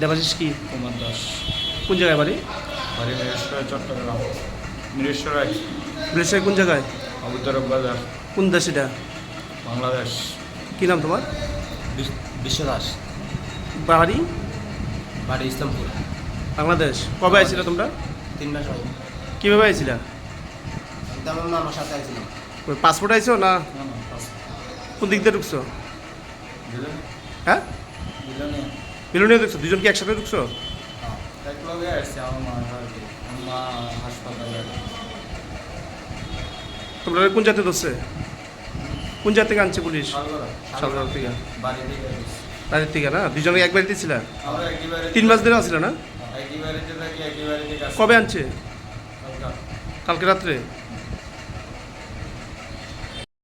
দেবাশিস কি? কুমার দাস। কোন জায়গায় বাড়ি? বাড়ি মিরেশ্বর চট্টগ্রাম। মিরেশ্বর ব্লেসায় কোন জায়গায়? আবুতরফ বাজার। কোন দেশ এটা? বাংলাদেশ। কি নাম তোমার? বিশ্ব দাস বাড়ি? বাড়ি ইসলামপুর। বাংলাদেশ। কবে আইছিলে তোমরা? তিন মাস হয় কীভাবে আইছিলা? আমার সাথে আইছিলাম ওই পাসপোর্ট আইছো না? কোন দিক দিয়ে ঢুকছো? হ্যাঁ? মিলনীয় ঢুকছো দুজন কি একসাথে ঢুকছো? তোমরা কোন জাতি ধরছে? কোন জাতি থেকে আনছে পুলিশ? সালগড়া থেকে। বাড়ি থেকে বাড়ির থেকে না? দুজনে এক বাড়িতে ছিল? তিন মাস ধরে আসছিল না? কবে আনছে? কালকে রাত্রে?